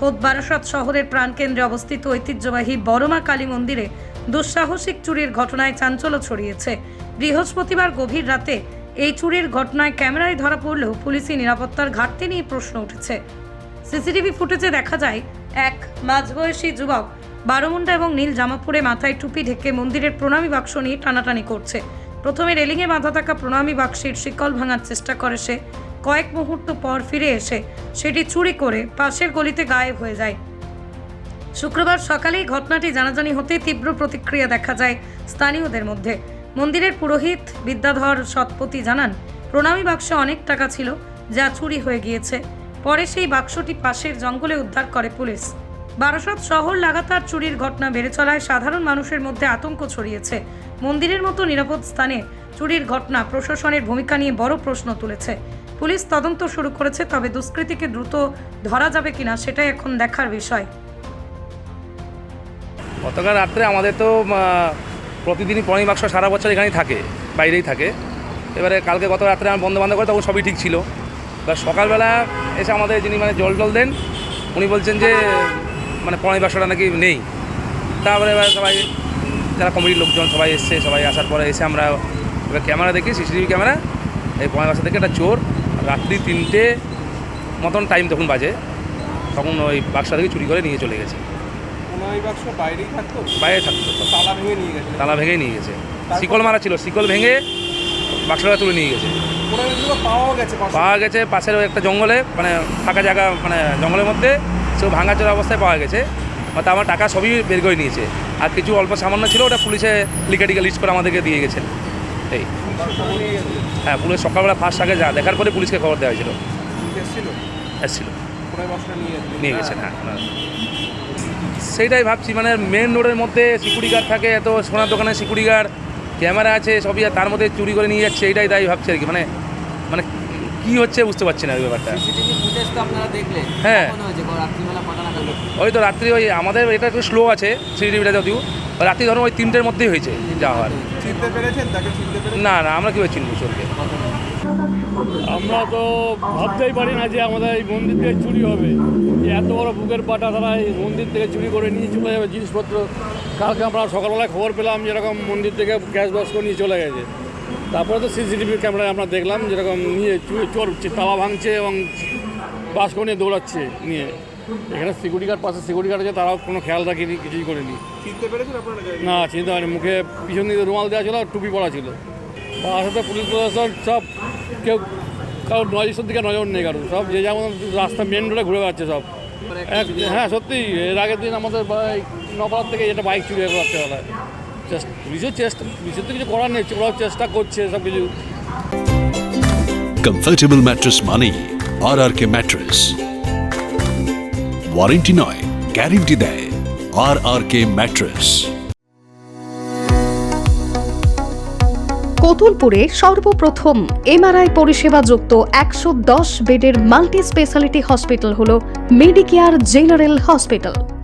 খোদ বারাসত শহরের প্রাণকেন্দ্রে অবস্থিত ঐতিহ্যবাহী বড়মা কালী মন্দিরে দুঃসাহসিক চুরির ঘটনায় চাঞ্চল্য ছড়িয়েছে। বৃহস্পতিবার গভীর রাতে এই চুরির ঘটনায় ক্যামেরায় ধরা পড়লেও পুলিশি নিরাপত্তার ঘাটতি নিয়ে প্রশ্ন উঠেছে। সিসিটিভি ফুটেজে দেখা যায়, এক মাঝবয়সী যুবক বারোমুন্ডা এবং নীল জামা পরে মাথায় টুপি ঢেকে মন্দিরের প্রণামী বাক্স নিয়ে টানাটানি করছে। প্রথমে রেলিংয়ে বাঁধা থাকা প্রণামী বাক্সের শিকল ভাঙার চেষ্টা করে সে। কয়েক মুহূর্ত পর ফিরে এসে সেটি চুরি করে পাশের গলিতে গায়েব হয়ে যায়। শুক্রবার সকালেই ঘটনাটি জানাজানি হতে তীব্র প্রতিক্রিয়া দেখা যায় স্থানীয়দের মধ্যে। মন্দিরের পুরোহিত বিদ্যাধর সৎপতি জানান, প্রণামী বাক্সে অনেক টাকা ছিল যা চুরি হয়ে গিয়েছে। পরে সেই বাক্সটি পাশের জঙ্গলে উদ্ধার করে পুলিশ। বারাসত শহর লাগাতার চুরির ঘটনা বেড়ে চলায় সাধারণ মানুষের মধ্যে আতঙ্ক ছড়িয়েছে। মন্দিরের মতো নিরাপদ স্থানে চুরির ঘটনা প্রশাসনের ভূমিকা নিয়ে বড় প্রশ্ন তুলেছে। পুলিশ তদন্ত শুরু করেছে, তবে দুষ্কৃতীকে দ্রুত ধরা যাবে কিনা সেটাই এখন দেখার বিষয়। গতকাল রাত্রে আমাদের তো প্রতিদিনই পনেরো বাক্স সারা বছর এখানেই থাকে, বাইরেই থাকে। এবারে কালকে গত রাত্রে আমার বন্ধ বান্ধব করে, তখন সবই ঠিক ছিল। এবার সকালবেলা এসে আমাদের যিনি মানে জল টল দেন, উনি বলছেন যে মানে পনেরো বাক্সটা নাকি নেই। তারপরে এবার সবাই, যারা কমিটির লোকজন, সবাই এসছে, সবাই আসার পরে এসে আমরা এবার ক্যামেরা দেখি, সিসিটিভি ক্যামেরা, এই পনেরো বাক্স থেকে একটা চোর রাত্রি তিনটে মতন টাইম তখন বাজে। তখন ওই বাক্সটা থেকে চুরি করে নিয়ে চলে গেছে। বাক্স থাকতো? বাইরে থাকতো। তালা ভেঙে নিয়ে গেছে? তালা ভেঙেই নিয়ে গেছে। শিকল মারা ছিল শিকল ভেঙে বাক্সটা তুলে নিয়ে গেছে। গেছে। পাওয়া গেছে পাশের ওই একটা জঙ্গলে মানে ফাঁকা জায়গা মানে জঙ্গলের মধ্যে সে ভাঙাচোরা অবস্থায় পাওয়া গেছে। মানে আমার টাকা সবই বের করে নিয়েছে। আর কিছু অল্প সামান্য ছিল ওটা পুলিশে লিখে লিস্ট করে আমাদেরকে দিয়ে গেছেন এই। গেছে। হ্যাঁ পুলিশ সকালবেলা ফার্স্ট আগে যা দেখার পরে পুলিশকে খবর দেওয়া হয়েছিল। এসেছিল? নিয়ে গেছেন হ্যাঁ হ্যাঁ। সেইটাই ভাবছি মানে মেন রোডের মধ্যে সিকিউরিটি গার্ড থাকে এত সোনার দোকানে সিকিউরিটি গার্ড ক্যামেরা আছে সবই আর তার মধ্যে চুরি করে নিয়ে যাচ্ছে এইটাই তাই ভাবছি আর কি মানে মানে কি হচ্ছে বুঝতে পারছি না ওই ব্যাপারটা। সিসিটিভি ফুটেজ তো আপনারা দেখলেন। হ্যাঁ। ওই তো রাত্রি ওই আমাদের এটা একটু স্লো আছে সিসিটিভিটা যদিও। ওই ধরো ওই তিনটের মধ্যেই হয়েছে যা হওয়ার। চিনতে পেরেছেন? তাকে চিনতে পেরেছেন? না না আমরা কীভাবে চিনবো চোরকে আমরা তো ভাবতেই পারি না যে আমাদের এই মন্দির থেকে চুরি হবে। যে এত বড় বুকের পাটা তারা এই মন্দির থেকে চুরি করে নিয়ে চলে যাবে জিনিসপত্র। কালকে আমরা সকালবেলায় খবর পেলাম যেরকম মন্দির থেকে গ্যাস বাস্ক নিয়ে চলে গেছে। তারপরে তো সিসিটিভি ক্যামেরায় আমরা দেখলাম যেরকম নিয়ে চুরি চোর তালা ভাঙছে এবং বাস্ক নিয়ে দৌড়াচ্ছে নিয়ে। এখানে সিকিউরিটি গার্ড পাশে সিকিউরিটি গার্ড আছে তারাও কোনো খেয়াল রাখেনি কিছুই করেনি। চিনতে পেরেছেন আপনারা না চিন্তা হয়নি মুখে পিছন দিকে রুমাল দেওয়া ছিল আর টুপি পরা ছিল। তার সাথে পুলিশ প্রশাসন সব কেউ কারোর নজরের দিকে নজর নেই কারও সব যে যেমন রাস্তা মেন রোডে ঘুরে বেড়াচ্ছে সব। এক হ্যাঁ সত্যি এর আগের দিন আমাদের বাইক নপাড়ার থেকে এটা বাইক চুরি হয়ে রাত্রেবেলায়। চেষ্টা পুলিশের চেষ্টা পুলিশের তো কিছু করার নেই ওরাও চেষ্টা করছে সব কিছু। কমফর্টেবল ম্যাট্রেস মানেই R R K mattress warranty নয়, গ্যারেন্টি দেয়। আর আর কে ম্যাট্রেস কতুলপুরে সর্বপ্রথম এমআরআই পরিষেবা যুক্ত একশো দশ বেডের মাল্টি স্পেশালিটি হসপিটাল হল মেডিকেয়ার জেনারেল হসপিটাল।